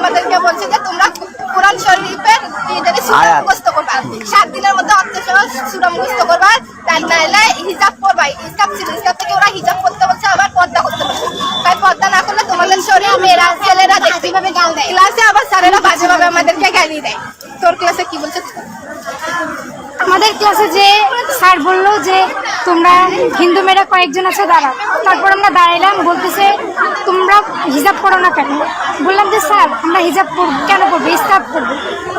আমাদেরকে বলছে যে তোমরা কোরআন শরীফের সূরা। মুখস্থ করবা। সাত দিনের মধ্যে সূরা মুখস্থ করবা। তার নাইলে হিজাব করবা হিজাব ছিল হিজাব থেকে ওরা হিজাব করতে বলছে আবার পর্দা করতে বলছে। তাই পর্দা না করলে তোমাদের শরীর মেয়েরা ছেলেরা দেখতে পাবে গাল দেয়। ক্লাসে আবার স্যারেরা বাজেভাবে আমাদেরকে গালি দেয়। তোর ক্লাসে কি বলছে? আমাদের ক্লাসে যে স্যার বলল যে তোমরা হিন্দু মেয়েরা কয়েকজন আছে দাঁড়াও। তারপর আমরা দাঁড়াইলাম বলতেছে তোমরা হিজাব করো না কেন? বললাম যে স্যার আমরা হিজাব করব কেন করব? ইস্তাব করব।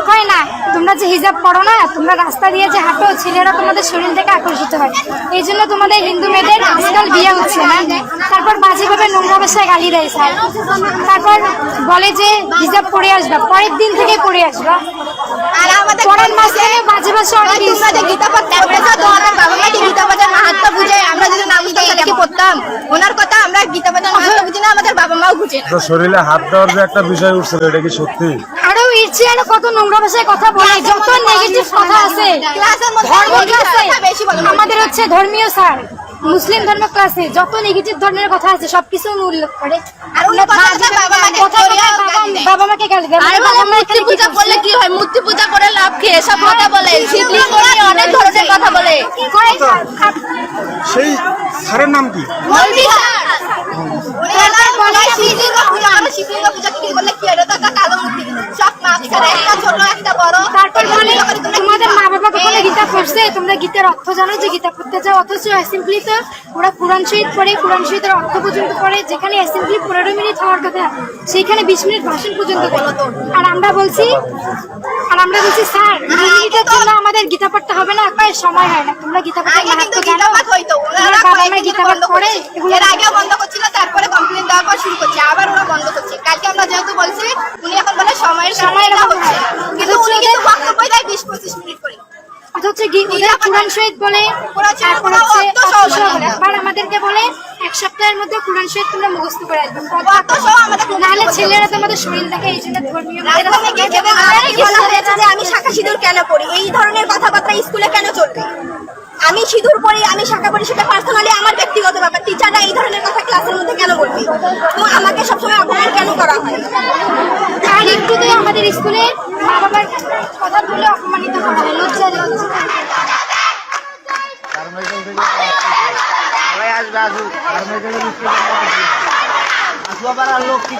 হয় না তোমরা যে হিজাব করো না তোমরা রাস্তা দিয়ে যে হাঁটো ছেলেরা তোমাদের শরীর থেকে আকর্ষিত হয়। এই জন্য তোমাদের হিন্দু মেয়েদের আজকাল বিয়ে হচ্ছে না। তারপর বাজেভাবে নোংরা ভাষায় গালি দেয় স্যার। তারপর বলে যে হিজাব পরে আসবা পরের দিন থেকে পরে আসবা। আর আমাদের পরের মাস বাজে ভাষা অনেক গীতা পাঠ পড়েছো তো আমার বাবা মাকে গীতা পাঠের মাহাত্ম বুঝে আমরা যদি না বুঝতাম তাহলে কি পড়তাম ওনার কথা আমরা গীতা পাঠের মাহাত্ম বুঝি না আমাদের বাবা মাও বুঝে না। তো শরীরে হাত দেওয়ার যে একটা বিষয় উঠছিল এটা কি সত্যি? আরও ইচ্ছে আরও কত নোংরা ভাষায় কথা বলে যত নেগেটিভ কথা আছে। ক্লাসের মধ্যে ধর্ম বেশি বলে। আমাদের হচ্ছে ধর্মীয় স্যার। মুসলিম ধর্ম ক্লাসে যত নেগেটিভ ধর্মের কথা আছে সবকিছু উল্লেখ করে। আর বাবা মাকে বাবা- গালি দেয়। মাকে আর বাবা মূর্তি কি পূজা করলে কি হয়? মূর্তি পূজা করে লাভ কি? এসব কথা বলে। শিবলিঙ্গ অনেক ধরনের কথা বলে। সেই স্যারের নাম কি? স্যার। উনি এলাকায় বলে শিবলিঙ্গ পূজা করে, শিবলিঙ্গ পূজা কি করলে কি হয়? এটা তো একটা কালো মূর্তি। সব মাঝখানে একটা ছোট, একটা বড়। তারপর বলে এগুলো করে তোমরা কি তোমাদের করো? মা বাবা কখনো গীতা তোমরা গীতার অর্থ জানো যে গীতা পড়তে যাও অথচ অ্যাসেম্বলি তো ওরা কোরআন শহীদ পড়ে কোরআন শহীদের অর্থ পর্যন্ত পড়ে যেখানে অ্যাসেম্বলি পনেরো মিনিট হওয়ার কথা সেইখানে বিশ মিনিট ভাষণ পর্যন্ত আর আমরা বলছি আর আমরা বলছি স্যার দুই মিনিটের জন্য আমাদের গীতা পড়তে হবে না কয় সময় হয় না। তোমরা গীতা পড়তে মাহাত্ম জানো গীতা পাঠ হইতো। ওনারা বাবা মা গীতা পাঠ পড়ে এর আগেও বন্ধ করছিল, তারপরে কমপ্লেন দেওয়ার পর শুরু করছে। আবার ওরা বন্ধ করছে। কালকে আমরা যেহেতু বলছি উনি এখন বলে সময়ের সময়ের সময় অভাব হচ্ছে হয়। কিন্তু উনি কিন্তু বক্তব্য দেয় বিশ পঁচিশ মিনিট করে অথচ গী- ওরা কোরআন শহীদ বলে তারপর হচ্ছে অর্থ অর্থ সহ সহ বলে। বলে। আবার আমাদেরকে বলে এক সপ্তাহের মধ্যে কোরআন শহীদ তোমরা মুখস্থ করে আসবে নাহলে ছেলেরা তোমাদের শরীর দেখে এই জন্য ধর্মীয় আমি শাখা সিঁদুর কেন পড়ি এই ধরনের কথাবার্তা স্কুলে কেন চলবে? আমি সিঁদুর পড়ি আমি শাখা পড়ি সেটা পার্সোনালি আমার ব্যক্তিগত ব্যাপার। টিচাররা এই ধরনের কথা ক্লাসের মধ্যে কেন বলবে? এবং আমাকে সবসময় অপমান কেন করা হয়? আর একটু আমাদের স্কুলে মা বাবার কথা বলে অপমানিত হয় লজ্জা লজ্জা আসবে আসুক। আসব আবার আর লোক কি